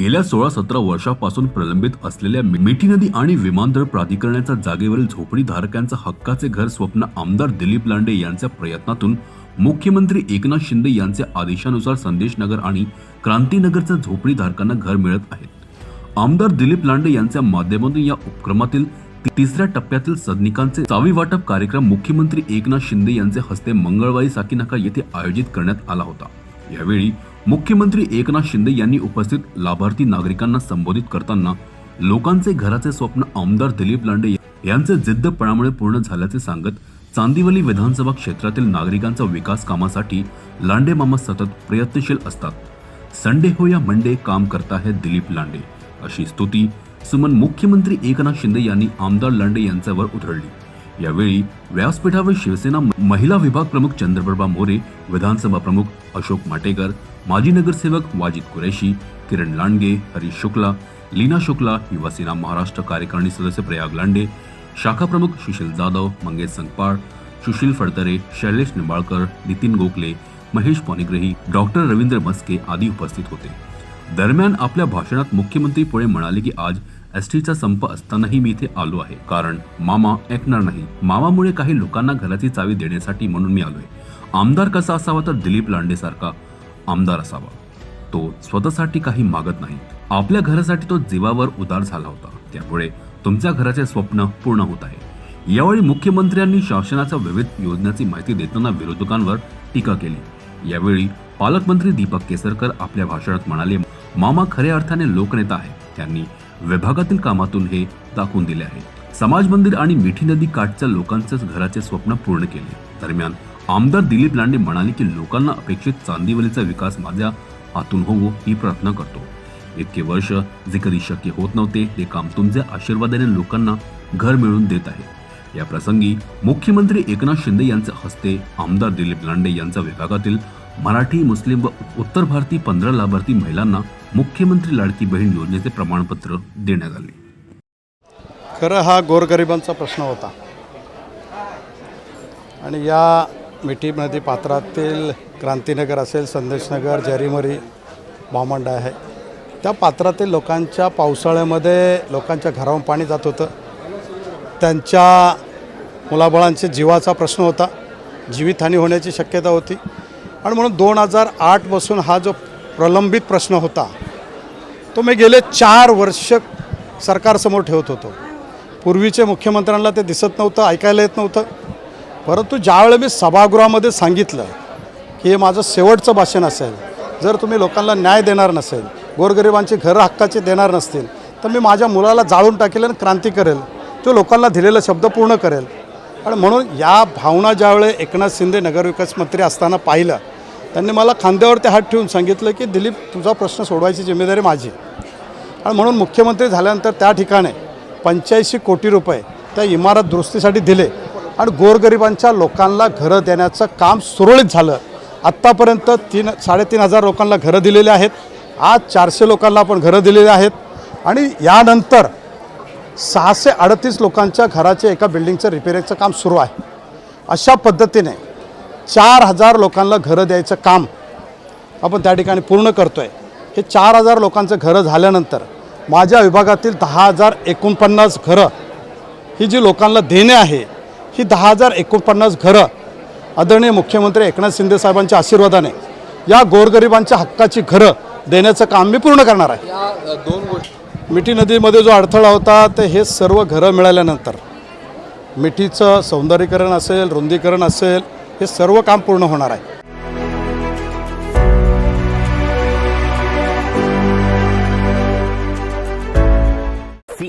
गेल्या सोळा सतरा वर्षापासून प्रलंबित असलेल्या मिठी नदी आणि विमानतळ प्राधिकरणाच्या जागेवरील झोपडी हक्काचे घर स्वप्न आमदार दिलीप लांडे यांच्या प्रयत्नातून मुख्यमंत्री एकनाथ शिंदे यांच्या आदेशानुसार संदेशनगर आणि क्रांतीनगरच्या झोपडी धारकांना घर मिळत आहेत. आमदार दिलीप लांडे यांच्या माध्यमातून या उपक्रमातील तिसऱ्या टप्प्यातील सदनिकांचे चावी वाटप कार्यक्रम मुख्यमंत्री एकनाथ शिंदे यांचे हस्ते मंगळवारी साकीनाका येथे आयोजित करण्यात आला होता. यावेळी मुख्यमंत्री एकनाथ शिंदे यांनी उपस्थित लाभार्थी नागरिकांना संबोधित करताना लोकांचे घराचे स्वप्न आमदार दिलीप लांडे यांचे जिद्दपणामुळे पूर्ण झाल्याचे सांगत चांदिवली विधानसभा क्षेत्रातील नागरिकांचा विकास कामासाठी लांडे मामा सतत प्रयत्नशील असतात. संडे हो या मंडे काम करता है दिलीप लांडे. अशी स्तुती सुमन मुख्यमंत्री एकनाथ शिंदे यांनी आमदार लांडे यांच्यावर उधळली. यावेळी व्यासपीठावर शिवसेना महिला विभाग प्रमुख चंद्रप्रभा मोरे विधानसभा प्रमुख अशोक माटेकर माजी नगरसेवक वाजिद कुरेशी किरण लांडगे हरीश शुक्ला लीना शुक्ला युवासेना महाराष्ट्र कार्यकारिणी सदस्य प्रयाग लांडे शाखा प्रमुख सुशील जाधव मंगेश संगपाळ सुशील फडतरे शैलेश निंबाळकर नितीन गोखले महेश पानिग्रही डॉक्टर रवींद्र मस्के आदी उपस्थित होते. दरम्यान आपल्या भाषणात मुख्यमंत्री पुढे म्हणाले की आज एसटीचा संप असतानाही मी इथे आलो आहे. कारण मामा ऐकणार नाही. मामामुळे काही लोकांना घराची चावी देण्यासाठी म्हणून मी आलोय. आमदार कसा असावा तर दिलीप लांडे सारखा आमदार असावा. तो स्वतःसाठी काही मागत नाही. आपल्या घरासाठी तो जीवावर उदार झाला होता. त्यामुळे तुमच्या घराचे स्वप्न पूर्ण होत आहे. यावेळी मुख्यमंत्र्यांनी शासनाच्या विविध योजनांची माहिती देताना विरोधकांवर टीका केली. यावेळी पालकमंत्री दीपक केसरकर आपल्या भाषणात म्हणाले मामा खऱ्या अर्थाने लोकनेता आहे त्यांनी विभागातील कामातून हे दाखवून दिले आहे. समाज मंदिर आणि मिठी नदी काठच्या लोकांचेच घराचे स्वप्न पूर्ण केले. दरम्यान आमदार दिलीप लांडे म्हणाले की लोकांना अपेक्षित चांदिवलीचा विकास माझ्या हातून होवो ही प्रार्थना करतो. इतके वर्ष जे कधी शक्य होत नव्हते ते काम तुमच्या आशीर्वादाने लोकांना घर मिळवून देत आहे. या प्रसंगी मुख्यमंत्री एकनाथ शिंदे यांच्या हस्ते आमदार दिलीप लांडे यांच्या विभागातील मराठी मुस्लिम व उत्तर भारतीय पंधरा लाभार्थी महिलांना मुख्यमंत्री लाडकी बहीण योजनेचे प्रमाणपत्र देण्यात आले. खरं हा गोरगरिबांचा प्रश्न होता. आणि या मिठी नदी पात्रातील क्रांतीनगर असेल संदेशनगर जरीमरी भामंड आहे. त्या पात्रातील लोकांच्या पावसाळ्यामध्ये लोकांच्या घरावर पाणी जात होतं. त्यांच्या मुलाबाळांचे जीवाचा प्रश्न होता. जीवितहानी होण्याची शक्यता होती. आणि म्हणून दोन हजार आठपासून हा जो प्रलंबित प्रश्न होता तो मी गेले चार वर्ष सरकारसमोर ठेवत होतो. पूर्वीचे मुख्यमंत्र्यांना ते दिसत नव्हतं ऐकायला येत नव्हतं. परंतु ज्यावेळेला मी सभागृहामध्ये सांगितलं की हे माझं शेवटचं भाषण असेल जर तुम्ही लोकांना न्याय देणार नसेल गोरगरिबांची घरं हक्काचे देणार नसतील तर मी माझ्या मुलाला जाळून टाकेल आणि क्रांती करेल. तो लोकांना दिलेला शब्द पूर्ण करेल. आणि म्हणून या भावना ज्यावेळे एकनाथ शिंदे नगरविकास मंत्री असताना पाहिलं त्यांनी मला खांद्यावरती हात ठेवून सांगितलं की दिलीप तुझा प्रश्न सोडवायची जिम्मेदारी माझी. आणि म्हणून मुख्यमंत्री झाल्यानंतर त्या ठिकाणी पंच्याऐंशी कोटी रुपये त्या इमारत दुरुस्तीसाठी दिले. आणि गोरगरिबांच्या लोकांना घरं देण्याचं काम सुरळीत झालं. आत्तापर्यंत तीन साडेतीन हजार लोकांना घरं दिलेली आहेत. आज चारशे लोकांना आपण घरं दिलेली आहेत. आणि यानंतर सहाशे अडतीस लोकांच्या घराचे एका बिल्डिंगचं रिपेरिंगचं काम सुरू आहे. अशा पद्धतीने चार हजार लोकांना घरं द्यायचं काम आपण त्या ठिकाणी पूर्ण करतो आहे हे चार हजार लोकांचं घरं झाल्यानंतर माझ्या विभागातील दहा हजार एकोणपन्नास घरं ही जी लोकांना देणे आहे ही दहा हजार एकोणपन्नास घरं आदरणीय मुख्यमंत्री एकनाथ शिंदे साहेबांच्या आशीर्वादाने या गोरगरिबांच्या हक्काची घरं देण्याचं काम मी पूर्ण करणार आहे. या दोन गोष्टी. मिठी नदीमध्ये जो अडथळा होता ते हे सर्व घरं मिळाल्यानंतर मिठीचं सौंदर्यीकरण असेल रुंदीकरण असेल हे सर्व काम पूर्ण होणार आहे.